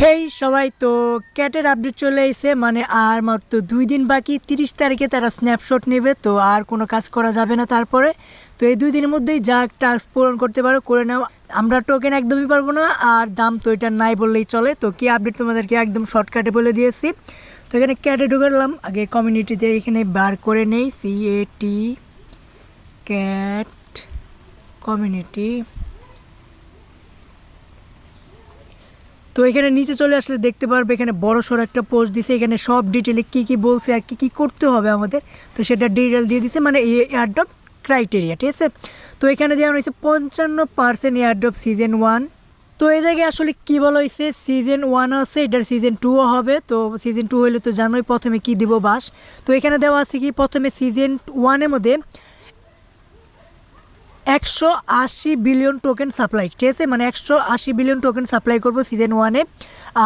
হেই, সবাই তো ক্যাটের আপডেট চলে এসে মানে আর মাত্র দুই দিন বাকি, তিরিশ তারিখে তারা স্ন্যাপশট নেবে, তো আর কোনো কাজ করা যাবে না তারপরে। তো এই দুই দিনের মধ্যেই যা টাস্ক পূরণ করতে পারো, করে নাও। আমরা টোকেন একদমই পারব না, আর দাম তো এটা নাই বললেই চলে। তো কি আপডেট তোমাদেরকে একদম শর্টকাটে বলে দিয়েছি। তো এখানে ক্যাটে ঢুকালাম, আগে কমিউনিটিতে এখানে বার করে নেই সি ক্যাট কমিউনিটি তো এখানে নিচে চলে আসলে দেখতে পারবে, এখানে বড় সড়ো একটা পোস্ট দিছে, এখানে সব ডিটেলে কী কী বলছে আর কী কী করতে হবে আমাদের। তো সেটা ডিটেল দিয়ে দিছে মানে এয়ারড্রপ ক্রাইটেরিয়া ঠিক আছে? তো এখানে দেওয়া হয়েছে পঞ্চান্ন পার্সেন্ট এয়ারড্রপ সিজন ওয়ান তো এই জায়গায় আসলে কী বলা হয়েছে? সিজন ওয়ান আছে, এটার সিজন টুও হবে। তো সিজন টু হলে তো জানোই প্রথমে কী দিব বাস। তো এখানে দেওয়া আছে কি? প্রথমে সিজন ওয়ানের মধ্যে একশো আশি বিলিয়ন টোকেন সাপ্লাই ঠিক আছে? মানে একশো আশি বিলিয়ন টোকেন সাপ্লাই করব সিজন ওয়ানে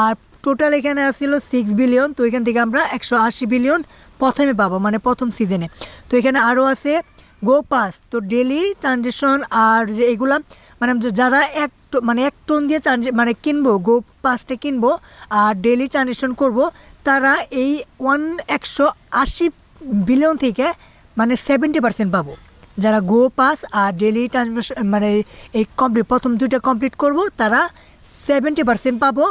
আর টোটাল এখানে আসছিল সিক্স বিলিয়ন তো এখান থেকে আমরা একশো আশি বিলিয়ন প্রথমে পাবো মানে প্রথম সিজনে তো এখানে আরও আছে গো পাস তো ডেলি ট্রানজেকশন আর যে এগুলা মানে যারা এক মানে এক টোন দিয়ে ট্রানজে মানে কিনবো গো পাসটা কিনবো আর ডেলি ট্রানজেকশন করব, তারা এই ওয়ান একশো আশি বিলিয়ন থেকে মানে সেভেন্টি পার্সেন্ট পাবো। যারা গো পাস আর ডেলি ট্রানজেকশন মানে এই কমপ্লিট প্রথম দুইটা কমপ্লিট করব, তারা সেভেন্টি পার্সেন্ট পাবো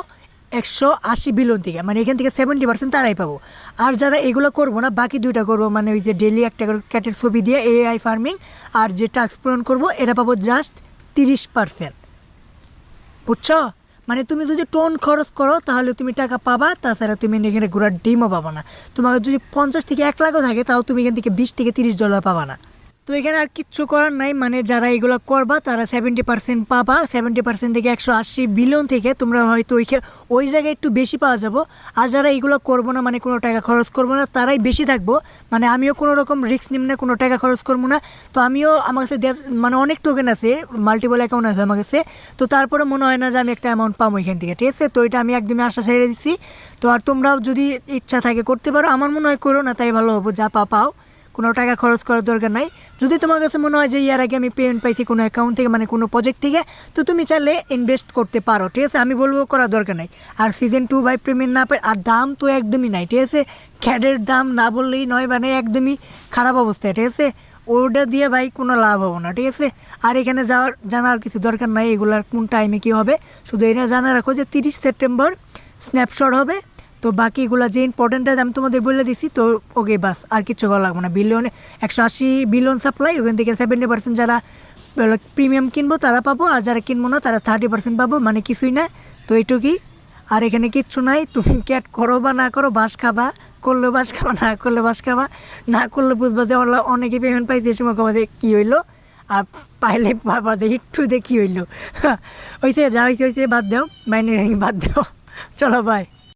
একশো আশি বিলিয়ন থেকে। মানে এখান থেকে সেভেন্টি পার্সেন্ট তারাই পাবো। আর যারা এগুলো করব না, বাকি দুইটা করব মানে ওই যে ডেলি একটা করে ক্যাটের ছবি দিয়ে এআই ফার্মিং আর যে টাস্ক পূরণ করব, এটা পাবো জাস্ট তিরিশ পার্সেন্ট বুঝছ? মানে তুমি যদি টোন খরচ করো, তাহলে তুমি টাকা পাবা, তাছাড়া তুমি এখানে ঘোরার ডিমও পাবা না। তোমার যদি পঞ্চাশ থেকে এক লাখও থাকে, তাও তুমি এখান থেকে বিশ থেকে তিরিশ ডলার পাবা না। তো এখানে আর কিচ্ছু করার নাই মানে যারা এগুলো করবা তারা সেভেন্টি পার্সেন্ট পাবা সেভেন্টি পার্সেন্ট থেকে একশো আশি বিলিয়ন থেকে তোমরা হয়তো ওই ওই জায়গায় একটু বেশি পাওয়া যাব। আর যারা এগুলো করব না মানে কোনো টাকা খরচ করব না, তারাই বেশি থাকব। মানে আমিও কোনো রকম রিস্ক নিব না, কোনো টাকা খরচ করব না। তো আমিও আমার কাছে মানে অনেক টোকেন আছে মাল্টিপল অ্যাকাউন্ট আছে আমার কাছে। তো তারপরে মনে হয় না যে আমি একটা অ্যামাউন্ট পাবো এখান থেকে, ঠিক আছে? তো এটা আমি একদমই আশা ছেড়ে দিচ্ছি তো আর তোমরাও যদি ইচ্ছা থাকে করতে পারো, আমার মনে হয় করো না, তাই ভালো হব, যা পা, পাও। কোনো টাকা খরচ করার দরকার নাই। যদি তোমার কাছে মনে হয় যে, ইয়ার আগে আমি পেমেন্ট পাইছি কোনো অ্যাকাউন্ট থেকে মানে কোনো প্রজেক্ট থেকে, তো তুমি চাইলে ইনভেস্ট করতে পারো, ঠিক আছে? আমি বলব করার দরকার নাই। আর সিজন টু বাই পেমেন্ট না পাই আর দাম তো একদমই নাই, ঠিক আছে? খ্যাডের দাম না বললেই নয় মানে একদমই খারাপ অবস্থায়, ঠিক আছে? ওটা দিয়ে ভাই কোনো লাভ হব না, ঠিক আছে? আর এখানে যাওয়ার জানার কিছু দরকার নাই, এগুলার কোন টাইমে কী হবে? শুধু এটা জানা রাখো যে তিরিশ সেপ্টেম্বর স্ন্যাপশট হবে। তো বাকিগুলো যে ইম্পর্টেন্ট আমি তোমাদের বলে দিছি, তো ওকে বাস, আর কিছু করা লাগবে না। বিলিয়নে একশো আশি বিলিয়ন সাপ্লাই ওখান থেকে সেভেন্টি পার্সেন্ট যারা প্রিমিয়াম কিনবো, তারা পাবো, আর যারা কিনবো না, তারা থার্টি পার্সেন্ট পাবো মানে কিছুই না। তো এইটুকুই। আর এখানে কিচ্ছু নাই, তুমি ক্যাট করো বা না করো, বাস খাবা, করলে বাস খাবা, না করলে বাস খাবা, না করলে বুঝবা যে অনেকে পেমেন্ট পাইছে সময় যে কী হইল? আর পাইলে বাবা দেখি একটু দেখি হইল। হয়েছে যা হয়েছে হয়েছে বাদ দাও, মাইনে বাদ দাও। চলো বাই